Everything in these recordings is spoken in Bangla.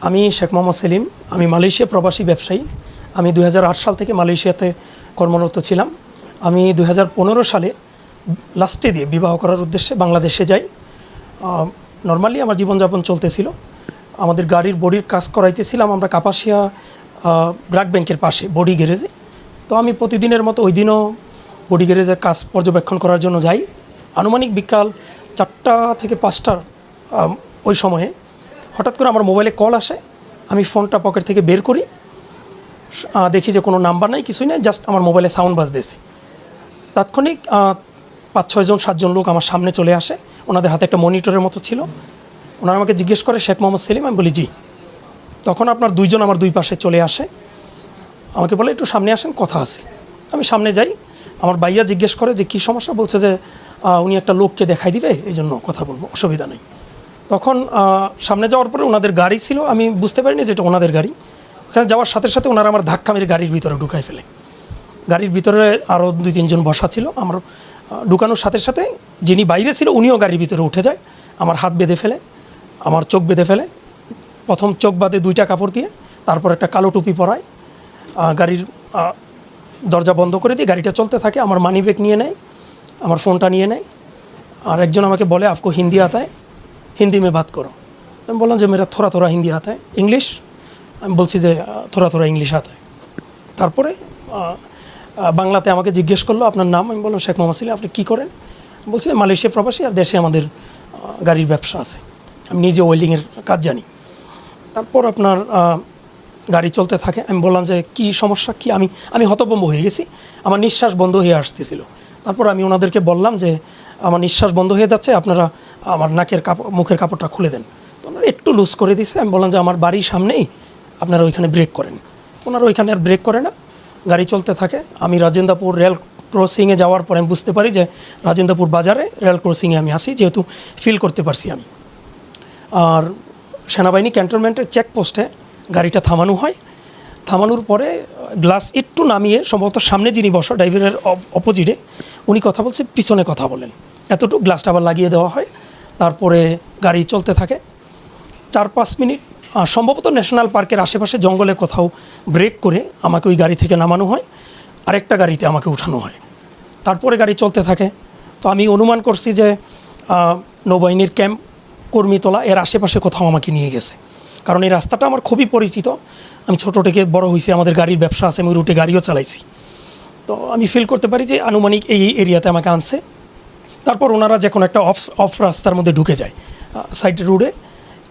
আমি শেখ মোহাম্মদ সেলিম, আমি মালয়েশিয়া প্রবাসী ব্যবসায়ী। আমি দু হাজার আট সাল থেকে মালয়েশিয়াতে কর্মরত ছিলাম। আমি দু হাজার পনেরো সালে লাস্টে দিয়ে বিবাহ করার উদ্দেশ্যে বাংলাদেশে যাই। নর্মালি আমার জীবনযাপন চলতেছিল। আমাদের গাড়ির বডির কাজ করাইতেছিলাম আমরা কাপাসিয়া ব্রাক ব্যাংকের পাশে, বডি গ্যারেজে। তো আমি প্রতিদিনের মতো ওই দিনও বডি গ্যারেজের কাজ পর্যবেক্ষণ করার জন্য যাই। আনুমানিক বিকাল চারটা থেকে পাঁচটার ওই সময়ে হঠাৎ করে আমার মোবাইলে কল আসে, আমি ফোনটা পকেট থেকে বের করি দেখি যে কোনো নাম্বার নাই, কিছুই নাই, জাস্ট আমার মোবাইলে সাউন্ড বাজতেছে। তাৎক্ষণিক পাঁচ ছয়জন সাতজন লোক আমার সামনে চলে আসে, ওনাদের হাতে একটা মনিটরের মতো ছিল। ওনারা আমাকে জিজ্ঞেস করে, শেখ মোহাম্মদ সেলিম? আমি বলি, জি। তখন আপনার দুইজন আমার দুই পাশে চলে আসে। আমাকে বলে, একটু সামনে আসেন, কথা আছে। আমি সামনে যাই, আমার বাইয়া জিজ্ঞেস করে যে, কী সমস্যা? বলছে যে উনি একটা লোককে দেখাই দিবে, এই জন্য কথা বলব, অসুবিধা নেই। তখন সামনে যাওয়ার পরে ওনাদের গাড়ি ছিল, আমি বুঝতে পারিনি যে এটা ওনাদের গাড়ি। ওখানে যাওয়ার সাথে সাথে ওনারা আমার ধাক্কা মেরে গাড়ির ভিতরে ঢুকাই ফেলে। গাড়ির ভিতরে আরও দুই, তিনজন বসা ছিল। আমার ঢুকানোর সাথে সাথে যিনি বাইরে ছিল, উনিও গাড়ির ভিতরে উঠে যায়, আমার হাত বেঁধে ফেলে, আমার চোখ বেঁধে ফেলে। প্রথম চোখ বাঁধে দুইটা কাপড় দিয়ে, তারপর একটা কালো টুপি পরায় গাড়ির দরজা বন্ধ করে দিয়ে গাড়িটা চলতে থাকে, আমার মানি ব্যাগ নিয়ে নেয়, আমার ফোনটা নিয়ে নেয়। আর একজন আমাকে বলে আপকো হিন্দি আতা है হিন্দি মে বাত করো আমি বললাম যে মেরা থোড়া থোড়া হিন্দি আতা है ইংলিশ আমি বলছি যে আহ, থোড়া থোড়া ইংলিশ আতা है তারপরে আহ, আহ, বাংলাতে আমাকে জিজ্ঞেস করলো আপনার নাম আমি বললাম শেখ মোহাম্মদ সেলিম আপনি কী করেন বলছি মালয়েশিয়া প্রবাসী আর দেশে আমাদের আহ, গাড়ির ব্যবসা আছে আমি নিজে ওয়েল্ডিংয়ের কাজ জানি তারপর আপনার আহ, গাড়ি চলতে থাকে আমি বললাম যে কি সমস্যা কি আমি আমি হতভম্ব হয়ে গেছি আমার নিঃশ্বাস বন্ধ হয়ে আসতেছিল তারপর আমি ওনাদেরকে বললাম যে আমার নিঃশ্বাস বন্ধ হয়ে যাচ্ছে, আপনারা আমার নাকের কাপড় মুখের কাপড়টা খুলে দেন। তো ওনারা একটু লুজ করে দিছে, আমি বললাম যে আমার বাড়ির সামনেই আপনারা ওইখানে ব্রেক করেন। ওনারা ওইখানে আর ব্রেক করে না, গাড়ি চলতে থাকে। আমি রাজেন্দ্রপুর রেল ক্রসিংয়ে যাওয়ার পরে আমি বুঝতে পারি যে রাজেন্দ্রপুর বাজারে রেল ক্রসিংয়ে আমি আসি যেহেতু ফিল করতে পারছি আমি। আর সেনাবাহিনী ক্যান্টনমেন্টের চেকপোস্টে গাড়িটা থামানো হয়। থামানোর পরে গ্লাস একটু নামিয়ে, সম্ভবত সামনে যিনি বসা ড্রাইভারের অপোজিটে উনি কথা বলছে, পিছনে কথা বলেন। এতটুকু গ্লাসটা আবার লাগিয়ে দেওয়া হয়, তারপরে গাড়ি চলতে থাকে। চার পাঁচ মিনিট সম্ভবত ন্যাশনাল পার্কের আশেপাশে জঙ্গলে কোথাও ব্রেক করে আমাকে ওই গাড়ি থেকে নামানো হয়, আরেকটা গাড়িতে আমাকে উঠানো হয়। তারপরে গাড়ি চলতে থাকে। তো আমি অনুমান করছি যে নৌবাহিনীর ক্যাম্প কর্মীতলা এর আশেপাশে কোথাও আমাকে নিয়ে গেছে। কারণ এই রাস্তাটা আমার খুবই পরিচিত। আমি ছোটো থেকে বড় হয়েছি আমাদের গাড়ির ব্যবসা আছে, আমি রুটে গাড়িও চালাইছি। তো আমি ফিল করতে পারি যে আনুমানিক এই এরিয়াতে আমাকে আনছে। তারপর ওনারা যে কোনো একটা অফ অফ রাস্তার মধ্যে ঢুকে যায় সাইড রোডে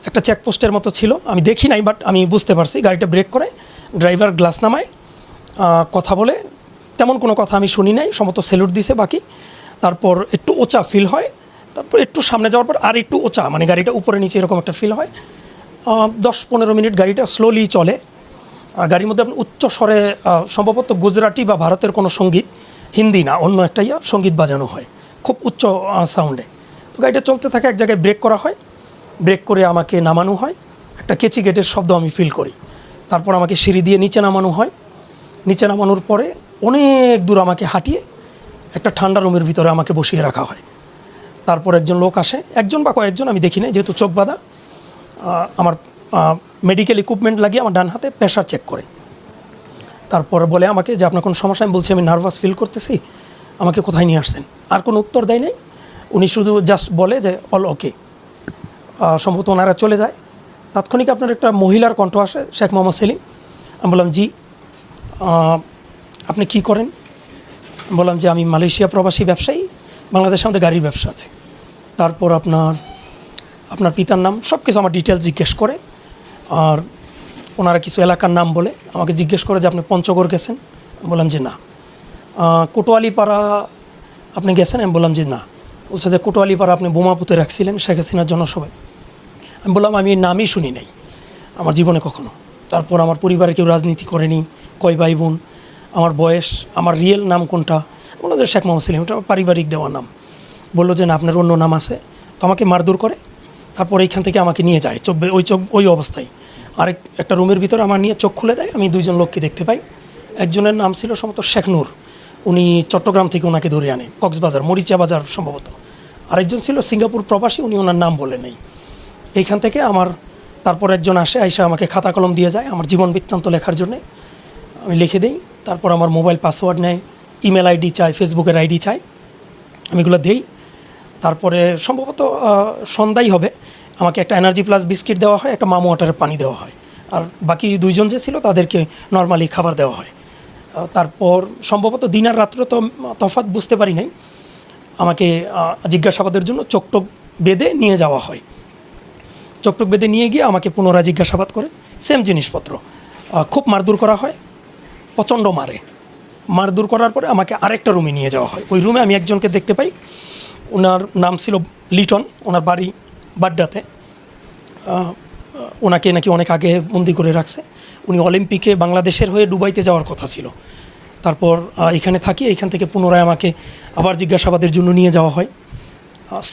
একটা চেকপোস্টের মতো ছিল, আমি দেখি নাই বাট আমি বুঝতে পারছি, গাড়িটা ব্রেক করে ড্রাইভার গ্লাস নামায় কথা বলে, তেমন কোনো কথা আমি শুনি নাই সমস্ত সেলুট দিছে বাকি, তারপর একটু ওচা ফিল হয়, তারপর একটু সামনে যাওয়ার পর আর একটু ওচা মানে গাড়িটা উপরে নিচে এরকম একটা ফিল হয় দশ পনেরো মিনিট গাড়িটা স্লোলি চলে, আর গাড়ির মধ্যে আপনি উচ্চ স্বরে সম্ভবত গুজরাটি বা ভারতের কোনো সংগীত, হিন্দি না, অন্য একটা ইয়া, সংগীত বাজানো হয়। খুব উচ্চ সাউন্ডে তো গাড়িটা চলতে থাকে, এক জায়গায় ব্রেক করা হয়। ব্রেক করে আমাকে নামানো হয়। একটা কেচি গেটের শব্দ আমি ফিল করি। তারপর আমাকে সিঁড়ি দিয়ে নিচে নামানো হয়। নিচে নামানোর পরে অনেক দূর আমাকে হাঁটিয়ে একটা ঠান্ডা রুমের ভিতরে আমাকে বসিয়ে রাখা হয়। তারপর একজন লোক আসে। একজন বা কয়েকজন, আমি দেখি নাই, যেহেতু চোখ বাঁধা আমার মেডিকেল ইকুইপমেন্ট লাগিয়ে আমার ডান হাতে প্রেশার চেক করে। তারপর বলে আমাকে যে, আপনার কোনো সমস্যা? আমি বলছি, আমি নার্ভাস ফিল করতেছি। আমাকে কোথায় নিয়ে আসছেন? আর কোনো উত্তর দেয় নাই। উনি শুধু জাস্ট বলে যে অল ওকে সম্ভবত ওনারা চলে যায়। তাৎক্ষণিক আপনার একটা মহিলার কণ্ঠ আসে, শেখ মোহাম্মদ সেলিম। আমি বললাম, জি আপনি কি করেন? বললাম যে, আমি মালয়েশিয়া প্রবাসী ব্যবসায়ী, বাংলাদেশে আমাদের গাড়ির ব্যবসা আছে। তারপর আপনার আপনার পিতার নাম সব কিছু আমার ডিটেলস জিজ্ঞেস করে, আর ওনারা কিছু এলাকার নাম বলে আমাকে জিজ্ঞেস করে যে, আপনি পঞ্চগড় গেছেন? বললাম যে, না। কোটোয়ালিপাড়া আপনি গেছেন আমি বললাম যে না বলছে যে কোটোয়ালিপাড়া আপনি বোমা পুঁতে রাখছিলেন শেখ হাসিনার জনসভায় আমি বললাম, আমি এই নামই শুনি নাই, আমার জীবনে কখনো। তারপর আমার পরিবারে কেউ রাজনীতি করেনি, কয় ভাই বোন আমার বয়স, আমার রিয়েল নাম কোনটা? বলল যে শেখ মোহাম্মদ সেলিম এটা পারিবারিক দেওয়া নাম। বলল যে না, আপনার অন্য নাম আছে, তো আমাকে মারধর করে, তারপর এইখান থেকে আমাকে নিয়ে যায় চোখ ওই চোখ ওই অবস্থায়। আরেক, একটা রুমের ভিতরে আমার নিয়ে চোখ খুলে দেয়, আমি দুইজন লোককে দেখতে পাই। একজনের নাম ছিল সম্ভবত শেখ নূর। উনি চট্টগ্রাম থেকে ওনাকে ধরে আনে, কক্সবাজার মরিচা বাজার সম্ভবত। আরেকজন ছিল সিঙ্গাপুর প্রবাসী, উনি ওনার নাম বলে নেই। এইখান থেকে আমার, তারপর একজন আসে, আইসা আমাকে খাতা কলম দিয়ে যায় আমার জীবন বৃত্তান্ত লেখার জন্যে। আমি লিখে দিই, তারপর আমার মোবাইল পাসওয়ার্ড নেয়, ইমেল আইডি চাই ফেসবুকের আইডি চাই আমি এগুলো দিই। তারপরে সম্ভবত সন্ধ্যাই হবে, আমাকে একটা এনার্জি প্লাস বিস্কিট দেওয়া হয়, একটা মামু ওয়াটারের পানি দেওয়া হয়। আর বাকি দুইজন যে ছিল তাদেরকে নর্মালি খাবার দেওয়া হয়। তারপর সম্ভবত দিন আর রাত্রে তো তফাৎ বুঝতে পারি নাই। আমাকে জিজ্ঞাসাবাদের জন্য চোখটোক বেঁধে নিয়ে যাওয়া হয়। চোখটোক বেঁধে নিয়ে গিয়ে আমাকে পুনরায় জিজ্ঞাসাবাদ করে। সেম জিনিসপত্র। খুব মারধর করা হয়, প্রচণ্ড মারে। মারধর করার পরে আমাকে আরেকটা রুমে নিয়ে যাওয়া হয়। ওই রুমে আমি একজনকে দেখতে পাই। ওনার নাম ছিল লিটন, ওনার বাড়ি বাড্ডাতে। ওনাকে নাকি অনেক আগে বন্দি করে রাখছে। উনি অলিম্পিকে বাংলাদেশের হয়ে দুবাইতে যাওয়ার কথা ছিল। তারপর এখানে থাকি, এখান থেকে পুনরায় আমাকে আবার জিজ্ঞাসাবাদের জন্য নিয়ে যাওয়া হয়।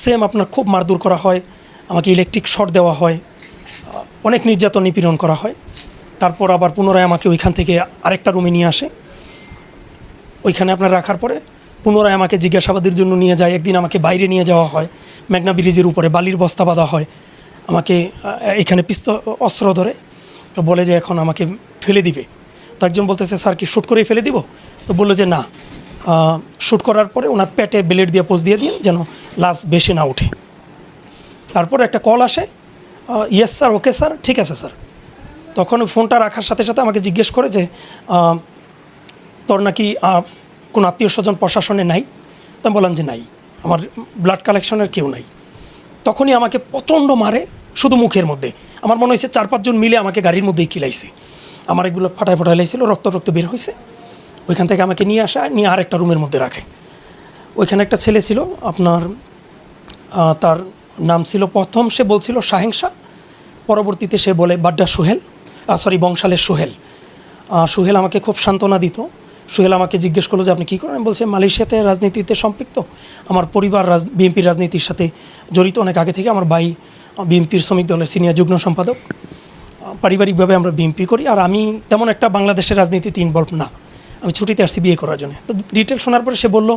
সেম আপনার খুব মারদুর করা হয়, আমাকে ইলেকট্রিক শট দেওয়া হয় অনেক নির্যাতন নিপীড়ন করা হয়। তারপর আবার পুনরায় আমাকে ওইখান থেকে আরেকটা রুমে নিয়ে আসে। ওইখানে আপনার রাখার পরে পুনরায় আমাকে জিজ্ঞাসাবাদের জন্য নিয়ে যায়। একদিন আমাকে বাইরে নিয়ে যাওয়া হয়, মেঘনা ব্রিজের উপরে বালির বস্তা বাঁধা হয়। আমাকে এখানে পিস্ত অস্ত্র ধরে। তো বলে যে এখন আমাকে ফেলে দিবে। তো একজন বলতেছে, স্যার, কি শ্যুট করেই ফেলে দিব? তো বলল যে, না। শ্যুট করার পরে ওনার পেটে ব্লেড দিয়ে পোজ দিয়ে দিন যেন লাশ বেশি না ওঠে। তারপর একটা কল আসে ইয়েস, স্যার, ওকে, স্যার, ঠিক আছে, স্যার। তখন ফোনটা রাখার সাথে সাথে আমাকে জিজ্ঞেস করে যে তোর নাকি কোনো আত্মীয় স্বজন প্রশাসনে নাই? তো আমি বললাম যে, নাই, আমার ব্লাড কালেকশনের কেউ নাই। তখনই আমাকে প্রচণ্ড মারে শুধু মুখের মধ্যে। আমার মনে হয়েছে চার পাঁচজন মিলে আমাকে গাড়ির মধ্যেই কিলাইছে আমার এগুলো ফাটায় ফাটায় লাইছিল রক্ত রক্ত বের হয়েছে। ওইখান থেকে আমাকে নিয়ে আসা, নিয়ে আর একটা রুমের মধ্যে রাখে। ওইখানে একটা ছেলে ছিল, আপনার তার নাম ছিল, প্রথম সে বলছিল শাহেংশা পরবর্তীতে সে বলে বাড্ডা সোহেল সরি বংশালের সোহেল। সোহেল আমাকে খুব সান্ত্বনা দিত। সোহেল আমাকে জিজ্ঞেস করল যে, আপনি কী করেন? বলছি, মালয়েশিয়াতে রাজনীতিতে সম্পৃক্ত। আমার পরিবার রাজ, বিএনপির রাজনীতির সাথে জড়িত। অনেক আগে থেকে আমার ভাই বিএনপির শ্রমিক দলের সিনিয়র যুগ্ম সম্পাদক। পারিবারিকভাবে আমরা বিএনপি করি আর আমি তেমন একটা বাংলাদেশের রাজনীতিতে ইনভলভ না। আমি ছুটিতে আসছি বিয়ে করার জন্য। তো ডিটেল শোনার পরে সে বলল,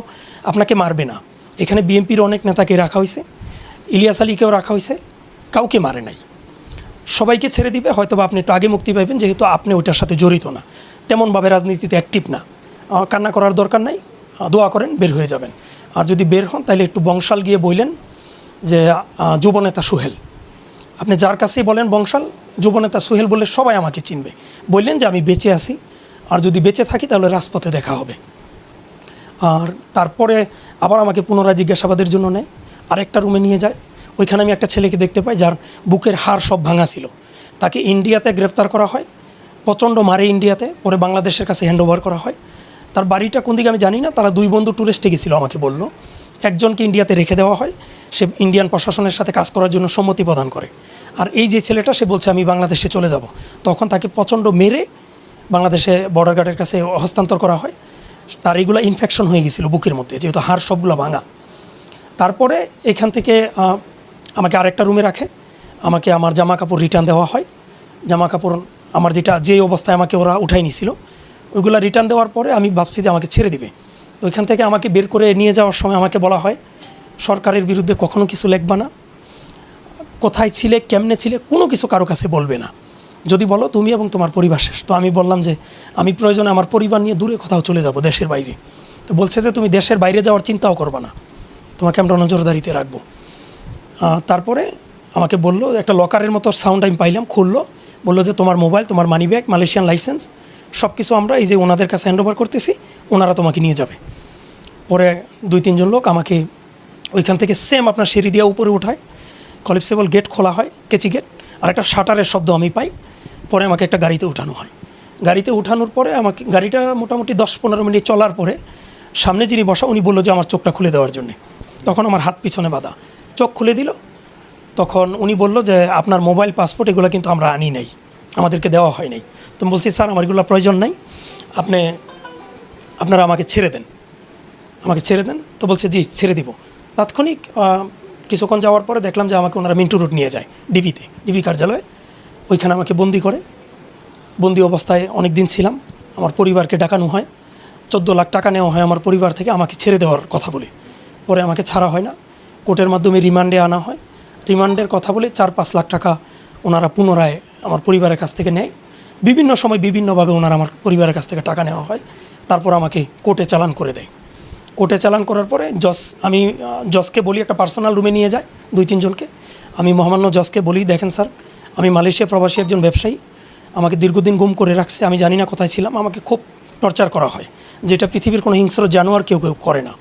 আপনাকে মারবে না। এখানে বিএনপির অনেক নেতাকে রাখা হয়েছে। ইলিয়াস আলীকেও রাখা হয়েছে। কাউকে মারে নাই। সবাইকে ছেড়ে দিবে। হয়তো আপনি একটু আগে মুক্তি পাইবেন, যেহেতু আপনি ওইটার সাথে জড়িত না। তেমনভাবে রাজনীতিতে অ্যাক্টিভ না। কান্না করার দরকার নাই। দোয়া করেন, বের হয়ে যাবেন। আর যদি বের হন তাহলে একটু বংশাল গিয়ে বললেন যে যুবনেতা সুহেল। আপনি যার কাছেই বলেন, বংশাল, যুবনেতা সুহেল বলে সবাই আমাকে চিনবে। বললেন যে আমি বেঁচে আছি, আর যদি বেঁচে থাকি তাহলে রাজপথে দেখা হবে। আর তারপরে আবার আমাকে পুনরায় জিজ্ঞাসাবাদের জন্য নেয়, আরেকটা রুমে নিয়ে যায়। ওইখানে আমি একটা ছেলেকে দেখতে পাই যার বুকের হাড় সব ভাঙা ছিল। তাকে ইন্ডিয়াতে গ্রেফতার করা হয়, প্রচণ্ড মারে ইন্ডিয়াতে, পরে বাংলাদেশের কাছে হ্যান্ড ওভার করা হয়। তার বাড়িটা কোন দিকে আমি জানি না, তারা দুই বন্ধু ট্যুরিস্টে গেছিল, আমাকে বলল। একজনকে ইন্ডিয়াতে রেখে দেওয়া হয়। সে ইন্ডিয়ান প্রশাসনের সাথে কাজ করার জন্য সম্মতি প্রদান করে। আর এই যে ছেলেটা, সে বলছে, আমি বাংলাদেশে চলে যাব। তখন তাকে প্রচণ্ড মেরে বাংলাদেশে বর্ডার গার্ডের কাছে হস্তান্তর করা হয়। তার এইগুলো ইনফেকশন হয়ে গেছিল বুকের মধ্যে, যেহেতু হাড় সবগুলো ভাঙা। তারপরে এখান থেকে আমাকে আরেকটা রুমে রাখে। আমাকে আমার জামা কাপড় রিটার্ন দেওয়া হয়। জামা কাপড় আমার যেটা যে অবস্থায় আমাকে ওরা উঠাই নিছিল, ওইগুলো রিটার্ন দেওয়ার পরে আমি ভাবছি যে আমাকে ছেড়ে দিবে। ওইখান থেকে আমাকে বের করে নিয়ে যাওয়ার সময় আমাকে বলা হয়, সরকারের বিরুদ্ধে কখনো কিছু লিখবা না। কোথায় ছিলে, কেমনে ছিলে, কোনো কিছু কারও কাছে বলবে না। যদি বলো তুমি এবং তোমার পরিবার শেষ। তো আমি বললাম যে, আমি প্রয়োজনে আমার পরিবার নিয়ে দূরে কোথাও চলে যাব দেশের বাইরে। তো বলছে যে, তুমি দেশের বাইরে যাওয়ার চিন্তাও করবে না। তোমাকে আমরা নজরদারিতে রাখব। তারপরে আমাকে বলল, একটা লকারের মতো সাউন্ড আমি পাইলাম, খুললো। বলল যে, তোমার মোবাইল, তোমার মানি ব্যাগ মালয়েশিয়ান লাইসেন্স সব কিছু আমরা এই যে ওনাদের কাছে হ্যান্ড ওভার করতেছি। ওনারা তোমাকে নিয়ে যাবে। পরে দুই, তিনজন লোক আমাকে ওইখান থেকে সেম আপনার সিঁড়ি দিয়ে উপরে উঠায়। কলিপসেবল গেট খোলা হয়, কেচি গেট আর একটা শাটারের শব্দ আমি পাই। পরে আমাকে একটা গাড়িতে উঠানো হয়। গাড়িতে উঠানোর পরে আমাকে, গাড়িটা মোটামুটি দশ, পনেরো মিনিট চলার পরে সামনে যিনি বসা, উনি বলল যে আমার চোখটা খুলে দেওয়ার জন্যে। তখন আমার হাত পিছনে বাঁধা। চোখ খুলে দিল। তখন উনি বলল যে, আপনার মোবাইল পাসপোর্ট এগুলো কিন্তু আমরা আনি নাই। আমাদেরকে দেওয়া হয় নাই। তো বলছি, স্যার, আমার এগুলো প্রয়োজন নাই। আপনি আপনারা আমাকে ছেড়ে দেন। আমাকে ছেড়ে দেন তো বলছে, জি, ছেড়ে দিব। তাৎক্ষণিক কিছুক্ষণ যাওয়ার পরে দেখলাম যে আমাকে ওনারা মিন্টু রোড নিয়ে যায়, ডিবিতে, ডিবি কার্যালয়ে। ওইখানে আমাকে বন্দি করে। বন্দি অবস্থায় অনেক দিন ছিলাম। আমার পরিবারকে ডাকানো হয়। চোদ্দ লাখ টাকা নেওয়া হয় আমার পরিবার থেকে আমাকে ছেড়ে দেওয়ার কথা বলে। পরে আমাকে ছাড়া হয় না। কোর্টের মাধ্যমে রিমান্ডে আনা হয়। রিমান্ডের কথা বলে চার পাঁচ লাখ টাকা ওনারা পুনরায় আমার পরিবারের কাছ থেকে নেয়। বিভিন্ন সময় বিভিন্নভাবে ওনারা আমার পরিবারের কাছ থেকে টাকা নেওয়া হয়। তারপর আমাকে কোর্টে চালান করে দেয়। কোর্টে চালান করার পরে জস আমি জজকে বলি একটা পার্সোনাল রুমে নিয়ে যায় দুই, তিনজনকে। আমি মহামান্য জজকে বলি, দেখেন স্যার, আমি মালয়েশিয়া প্রবাসী একজন ব্যবসায়ী। আমাকে দীর্ঘদিন গুম করে রাখছে, আমি জানি না কোথায় ছিলাম। আমাকে খুব টর্চার করা হয়। যেটা পৃথিবীর কোনো হিংস্র জানোয়ার কেউ কেউ করে না।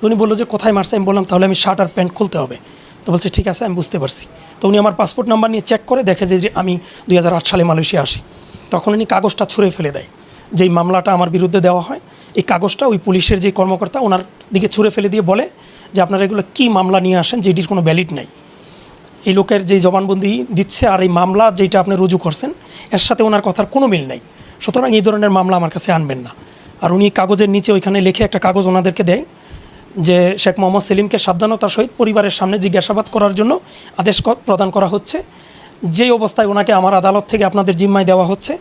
তো উনি বলল যে, কোথায় মারছে? আমি বললাম, তাহলে আমি শার্ট আর প্যান্ট খুলতে হবে। তো বলছে, ঠিক আছে, আমি বুঝতে পারছি। তো উনি আমার পাসপোর্ট নাম্বার নিয়ে চেক করে দেখে যে যে আমি দুই হাজার আট সালে মালয়েশিয়া আসি। তখন উনি কাগজটা ছুঁড়ে ফেলে দেয়। যেই মামলাটা আমার বিরুদ্ধে দেওয়া হয়, এই কাগজটা ওই পুলিশের যে কর্মকর্তা ওনার দিকে ছুঁড়ে ফেলে দিয়ে বলে যে আপনারা এগুলো কী মামলা নিয়ে আসেন, যেটির কোনো ভ্যালিড নাই। এই লোকের যে জবানবন্দি দিচ্ছে আর এই মামলা যেটা আপনি রুজু করছেন, এর সাথে ওনার কথার কোনো মিল নাই। সুতরাং এই ধরনের মামলা আমার কাছে আনবেন না। আর উনি কাগজের নিচে ওইখানে লিখে একটা কাগজ ওনাদেরকে দেয় যে শেখ মোহাম্মদ সেলিমকে সাবধানতার সহিত পরিবারের সামনে জিজ্ঞাসাবাদ করার জন্য আদেশ প্রদান করা হচ্ছে। যে অবস্থায় ওনাকে আমার আদালত থেকে আপনাদের জিম্মায় দেওয়া হচ্ছে,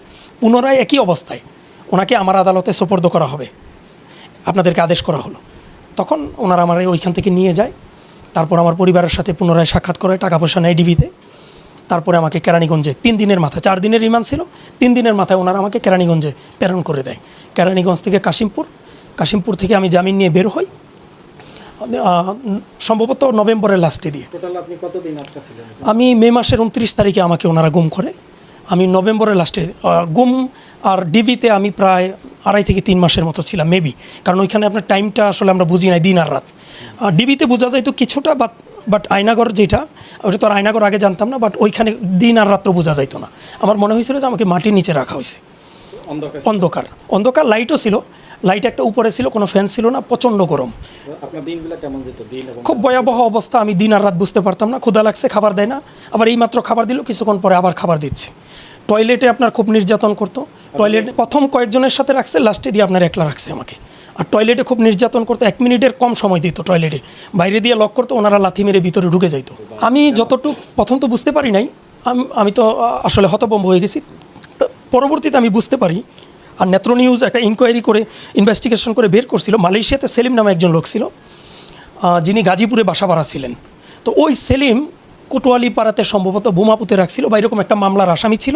পুনরায় একই অবস্থায় ওনাকে আমার আদালতে সোপর্দ করা হবে। আপনাদেরকে আদেশ করা হলো। তখন ওনারা আমার ওইখান থেকে নিয়ে যায়। তারপর আমার পরিবারের সাথে পুনরায় সাক্ষাৎ করে টাকা পয়সা নেয় ডিবিতে। তারপরে আমাকে কেরানীগঞ্জে তিন দিনের মাথায় চার দিনের রিমান্ড ছিল তিন দিনের মাথায় ওনারা আমাকে কেরানীগঞ্জে প্রেরণ করে দেয়। কেরানীগঞ্জ থেকে কাশিমপুর কাশিমপুর থেকে আমি জামিন নিয়ে বের হই। সম্ভবত নভেম্বরের লাস্টে দিয়ে। আমি মে মাসের উনত্রিশ তারিখে আমাকে ওনারা গুম করে। আমি নভেম্বরের লাস্টে গুম আর ডিভিতে আমি প্রায় আড়াই থেকে তিন মাসের মতো ছিলাম মেবি কারণ ওইখানে আপনার টাইমটা আসলে আমরা বুঝি নাই দিন আর রাত। ডিবিতে বোঝা যায় তো কিছুটা বাট বাট আয়নাগর যেটা ওটা তো আর আয়নাগর আগে জানতাম না বাট ওইখানে দিন আর রাত্র বোঝা যাইতো না। আমার মনে হয়েছিল যে আমাকে মাটির নিচে রাখা হয়েছে। অন্ধকার অন্ধকার। লাইটও ছিল। লাইট একটা উপরে ছিল কোনো ফ্যান ছিল না প্রচণ্ড গরম। খুব ভয়াবহ অবস্থা আমি দিন আর রাত বুঝতে পারতাম না ক্ষুদা লাগছে খাবার দেয় না। আবার এইমাত্র খাবার দিল কিছুক্ষণ পরে আবার খাবার দিচ্ছে। টয়লেটে আপনার খুব নির্যাতন করতো। টয়লেটে প্রথম কয়েকজনের সাথে রাখছে লাস্টে দিয়ে আপনার একলা রাখছে আমাকে। আর টয়লেটে খুব নির্যাতন করতো এক মিনিটের কম সময় দিত টয়লেটে। বাইরে দিয়ে লক করতো ওনারা লাথি মেরে ভিতরে ঢুকে যাইতো। আমি যতটুকু প্রথম তো বুঝতে পারি নাই আমি তো আসলে হতবম্ব হয়ে গেছি। তা পরবর্তীতে আমি বুঝতে পারি আর নেত্র নিউজ একটা ইনকোয়ারি করে ইনভেস্টিগেশন করে বের করছিল। মালয়েশিয়াতে সেলিম নামে একজন লোক ছিল যিনি গাজীপুরে বাসা বাড়া ছিলেন। তো ওই সেলিম কোটোয়ালি পাড়াতে সম্ভবত বোমা পুঁতে রাখছিল বা এরকম একটা মামলার আসামি ছিল।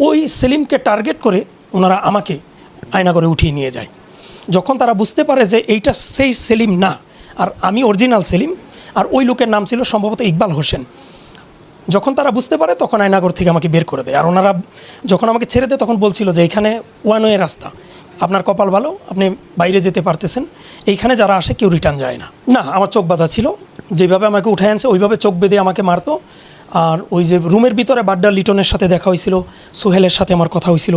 ওই সেলিমকে টার্গেট করে ওনারা আমাকে আয়নাগরে উঠিয়ে নিয়ে যায়। যখন তারা বুঝতে পারে যে এইটা সেই সেলিম না, আর আমি অরিজিনাল সেলিম, আর ওই লোকের নাম ছিল সম্ভবত ইকবাল হোসেন। যখন তারা বুঝতে পারে, তখন আয়নাগর থেকে আমাকে বের করে দেয়। আর ওনারা যখন আমাকে ছেড়ে দেয়, তখন বলছিল যে এখানে ওয়ান ওয়ে রাস্তা। আপনার কপাল ভালো, আপনি বাইরে যেতে পারতেছেন। এইখানে যারা আসে কেউ রিটার্ন যায় না। না, আমার চোখ বাঁধা ছিল। যেভাবে আমাকে উঠে আনছে, ওইভাবে চোখ বেঁধে আমাকে মারতো। আর ওই যে রুমের ভিতরে বাড্ডা লিটনের সাথে দেখা হয়েছিল, সোহেলের সাথে আমার কথা হয়েছিল।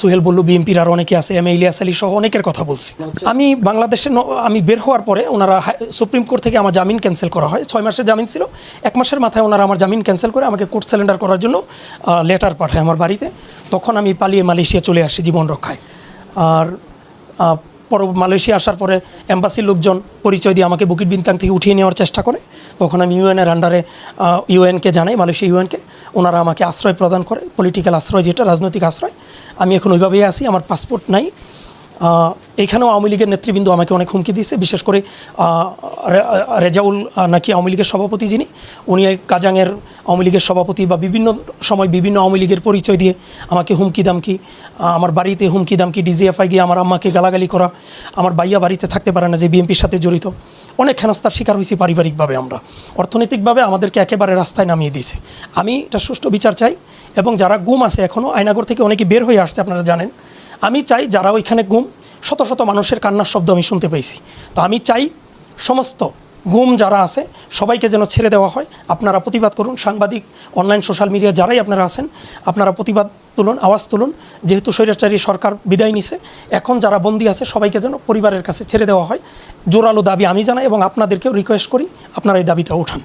সোহেল বলল, বিএনপির আর অনেকে আছে, এম এ ইলিয়াস আলী সহ অনেকের কথা বলছি। আমি বাংলাদেশে আমি বের হওয়ার পরে ওনারা সুপ্রিম কোর্ট থেকে আমার জামিন ক্যান্সেল করা হয়। ছয় মাসের জামিন ছিল। এক মাসের মাথায় ওনারা আমার জামিন ক্যান্সেল করে আমাকে কোর্ট সিলিন্ডার করার জন্য লেটার পাঠায় আমার বাড়িতে। তখন আমি পালিয়ে মালয়েশিয়া চলে আসি জীবন রক্ষায়। আর পর মালয়েশিয়া আসার পরে এম্বাসির লোকজন পরিচয় দিয়ে আমাকে বুকিট বিনতাং থেকে উঠিয়ে নেওয়ার চেষ্টা করে। তখন আমি ইউএনের আন্ডারে ইউএনকে জানাই, মালয়েশিয়া ইউএনকে। ওনারা আমাকে আশ্রয় প্রদান করে পলিটিক্যাল আশ্রয় যেটা, রাজনৈতিক আশ্রয়। আমি এখন ওইভাবেই আসি আমার পাসপোর্ট নাই। আহ, এইখানেও আওয়ামী লীগের নেতৃবৃন্দ আমাকে অনেক হুমকি দিয়েছে বিশেষ করে রেজাউল নাকি আওয়ামী লীগের সভাপতি যিনি উনি এই কাজাংয়ের আওয়ামী লীগের সভাপতি বা বিভিন্ন সময় বিভিন্ন আওয়ামী লীগের পরিচয় দিয়ে আমাকে হুমকি দামকি আমার বাড়িতে হুমকি দামকি ডিজিএফআই গিয়ে আমার আম্মাকে গালাগালি করা আমার বাইয়া বাড়িতে থাকতে পারে না যে বিএনপির সাথে জড়িত। অনেক হেনস্থার শিকার হয়েছি পারিবারিকভাবে আমরা। অর্থনৈতিকভাবে আমাদেরকে একেবারে রাস্তায় নামিয়ে দিয়েছে। আমি এটা সুষ্ঠু বিচার চাই এবং যারা গুম আছে এখনও আয়নাগর থেকে অনেকে বের হয়ে আসছে আপনারা জানেন। আমি চাই যারা ওইখানে গুম, শত শত মানুষের কান্নার শব্দ আমি শুনতে পেয়েছি। তো আমি চাই সমস্ত গুম যারা আছে, সবাইকে যেন ছেড়ে দেওয়া হয়। আপনারা প্রতিবাদ করুন। সাংবাদিক, অনলাইন সোশ্যাল মিডিয়া যারাই আপনারা আছেন, আপনারা প্রতিবাদ তুলুন, আওয়াজ তুলুন। যেহেতু স্বৈরাচারী সরকার বিদায় নিছে, এখন যারা বন্দী আছে, সবাইকে যেন পরিবারের কাছে ছেড়ে দেওয়া হয়। জোরালো দাবি আমি জানাই এবং আপনাদেরকেও রিকোয়েস্ট করি, আপনারা এই দাবিটা উঠান